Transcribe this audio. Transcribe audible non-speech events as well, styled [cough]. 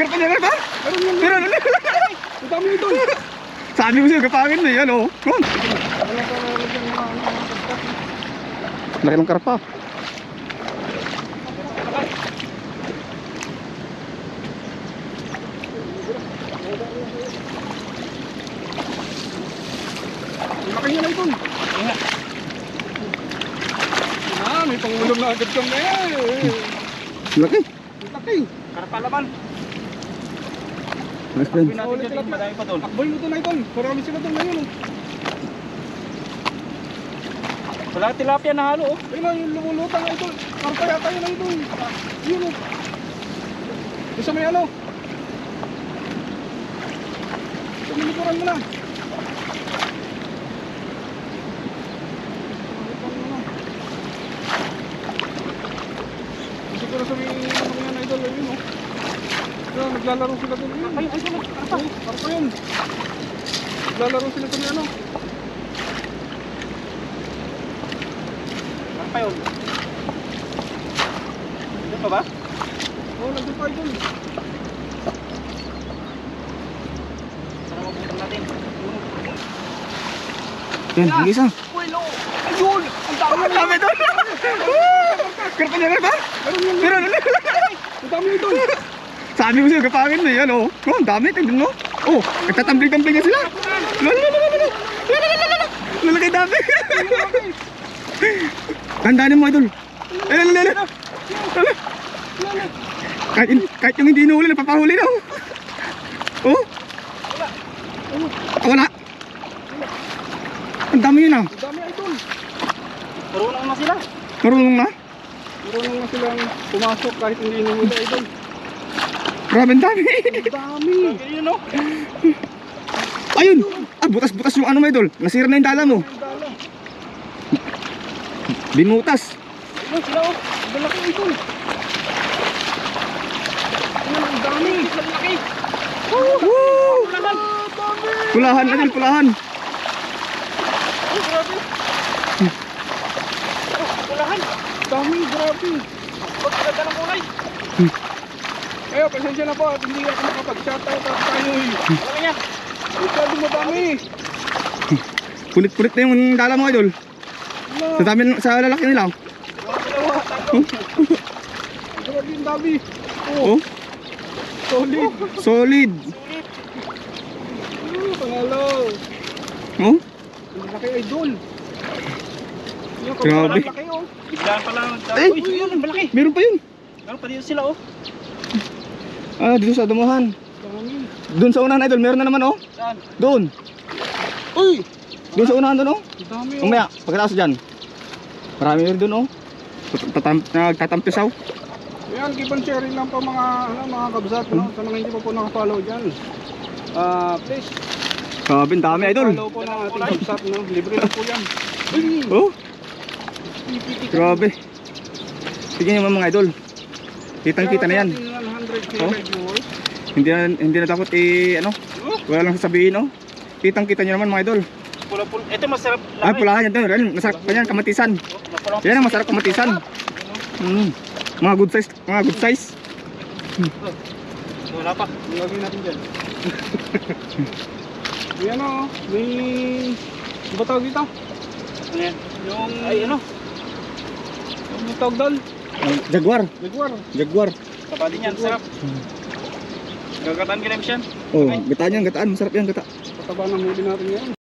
Karpa niya, karpa. Pero, ano? Ang dami ito. Sabi mo sa'yo, kapangin na yan, oh. Mga kaskas. Laki ng karpa. Laki niya na ito. Ah, may pangulong na agad kami. Laki. Laki. Karpa laban. Nice friend. Natin Ulit dyan, sila, madami pa. Takboy mo ito na ito. Marami sila doon ngayon. oh. Wala tilapia na halo. oh. Ayun na, yung lumulutang na ito. Karpa yata yun na ito. Yun o. Isa may ano. Tumilikuran mo na. Siguro sa may ano yan idol. Ayun o. Ayun, naglalaro sila doon. Ayun, ayun, ayun. Karpa. Karpa yun. Naglalaro sila doon ano. Karpa yun. Doon pa ba? Oo, oh, nandun pa. Sana mabutan natin. Yan, higis ah. Uy, lo. Ayun! Ang dami Ang dami doon. Karpa niya, karpa. Pero, ano? Ang dami ito. Sabi mo sa'yo, kapangin na yan, oh. Oh, ang dami, tignan mo. Oh, nagtatambling-tambling na sila. Lalo, lalo, lalo, lalo. Lalo, lalo, lalo. Lalaki dami. [laughs] Tandaan mo, idol. Eh, lalo, lalo. Lalo. Kahit, kahit yung hindi nahuli, napapahuli na, oh. Oh. Wala. Ang dami yun, ah. Ang dami idol. Marunong na sila. Marunong na. Marunong na silang pumasok kahit hindi nahuli idol. Grabe ang dami. Dami. Grabe yun, no? Ayun. Ah, butas-butas yung ano mo, idol. Nasira na yung dala mo. Binutas. Ayun sila oh. Ang laki idol. Ayun, ang dami. Ang laki. Woo! Ang dami. Pulahan, idol, pulahan. Oh, grabe. Kulahan. Dami, grabe. Huwag ganda ng kulay. Eh, pasensya na po at hindi ako makapag-shoutout at tayo eh. Ano yan? Masyado madami. Punit-punit na yung dala mo, idol. Sa dami, sa lalaki nila. Dalawa. Grabe yung dami. Oh, Oh, solid. solid. Oh, pangalo. Oh, Ang laki idol. Yung Grabe. Ang laki oh. Biglaan pa lang. Eh! Uy, yun, ang malaki. meron pa yun. Meron pa dito sila, oh. Ah, dito sa dumuhan. Dami. Doon sa unahan, idol, meron na naman, oh. Saan? Doon. Uy! Doon sa unahan, doon, oh. Dami oh. Umaya, pagkatapos dyan. Marami rin doon, oh. Tatam nagtatampisaw. Yan, give and sharing lang po mga, ano, mga kabsat, no? Sa mga hindi pa po nakafollow dyan. Ah, please. Grabe, ang dami, idol. Follow po ng ating kabsat, no? Libre lang po yan. Uy! Oh, grabe. Tignan nyo mga idol. Kitang-kita na yan. 100k Oh. viewers. Hindi na, hindi na dapat, eh, ano, Oh, wala lang sasabihin, oh. Kitang-kita nyo naman, mga idol. Pula-pula. Ito masarap. Ah, pulahan yan, doon. Masarap pa yan, kamatisan. Oh, Yan ang masarap kamatisan. Mm. Mga good size, mga good size. Wala pa. Lagyan natin dyan. [laughs] Yan o, may... Ano ba tawag dito? Ano yan? Yung, ay ano? Ano tawag doon? Jaguar, Jaguar. jaguar. Taba din yan, sarap. Gagataan ka lang siya. Oh, gataan yan, gataan. Masarap yan, gata. Pataba ng huli natin yan.